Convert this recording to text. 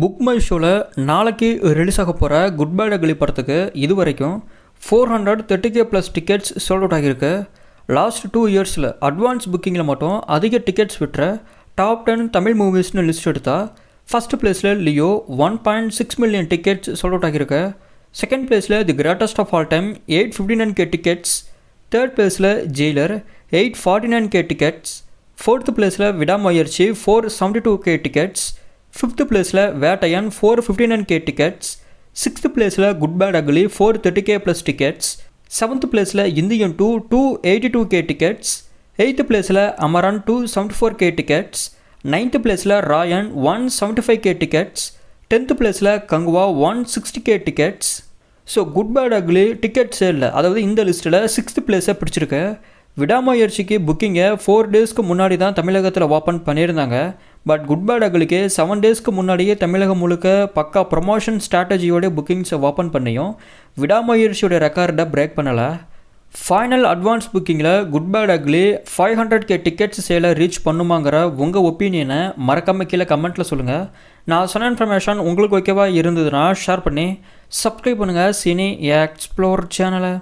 Book my ஷோவில் நாளைக்கு release ஆக போகிற குட் பை அக்லி படத்துக்கு இது வரைக்கும் four hundred thirty K plus tickets sold out ஆகியிருக்கு. லாஸ்ட் டூ இயர்ஸில் அட்வான்ஸ் புக்கிங்கில் மட்டும் அதிக டிக்கெட்ஸ் விட்டுற டாப் டென் தமிழ் மூவிஸ்னு லிஸ்ட் எடுத்தால் ஃபஸ்ட் பிளேஸில் Leo one point six million tickets sold out ஆகியிருக்கு. செகண்ட் பிளேஸில் the greatest of all time eight fifty nine K tickets third பிளேஸில் Jailer eight forty nine K tickets fourth பிளேஸில் Vidaamuyarchi four seventy two K tickets fifth பிளேஸில் Vettaiyan four fifty nine K tickets sixth பிளேஸில் good bad ugly four thirty K plus tickets seventh பிளேஸில் Indian two two eighty two K tickets eighth பிளேஸில் Amaran two seventy four K tickets ninth பிளேஸில் Raayan one seventy five K tickets tenth பிளேஸில் Kanguva one sixty K tickets so good bad ugly ticket சேலில் அதாவது இந்த லிஸ்ட்டில் sixth பிளேஸை பிடிச்சிருக்கு. விடாமுயற்சிக்கு புக்கிங்கை four டேஸ்க்கு முன்னாடி தான் தமிழகத்தில் ஓப்பன் பண்ணியிருந்தாங்க. பட் குட் பேட் அக்லிக்கு செவன் டேஸ்க்கு முன்னாடியே தமிழகம் முழுக்க பக்கா ப்ரொமோஷன் ஸ்ட்ராட்டஜியோட புக்கிங்ஸை ஓப்பன் பண்ணியும். விடாமுயற்சியோட ரெக்கார்டை பிரேக் பண்ணலை. Final advance புக்கிங்கில் good bad ugly five hundred K tickets சேலை ரீச் பண்ணுமாங்கிற உங்கள் ஒப்பீனியனை மறக்காம கீழே கமெண்ட்டில் சொல்லுங்கள் நான் சொன்ன இன்ஃபர்மேஷன் உங்களுக்கு ஓகேவா இருந்ததுன்னா ஷேர் பண்ணி சப்ஸ்கிரைப் பண்ணுங்கள் சினி எக்ஸ்ப்ளோர் சேனலை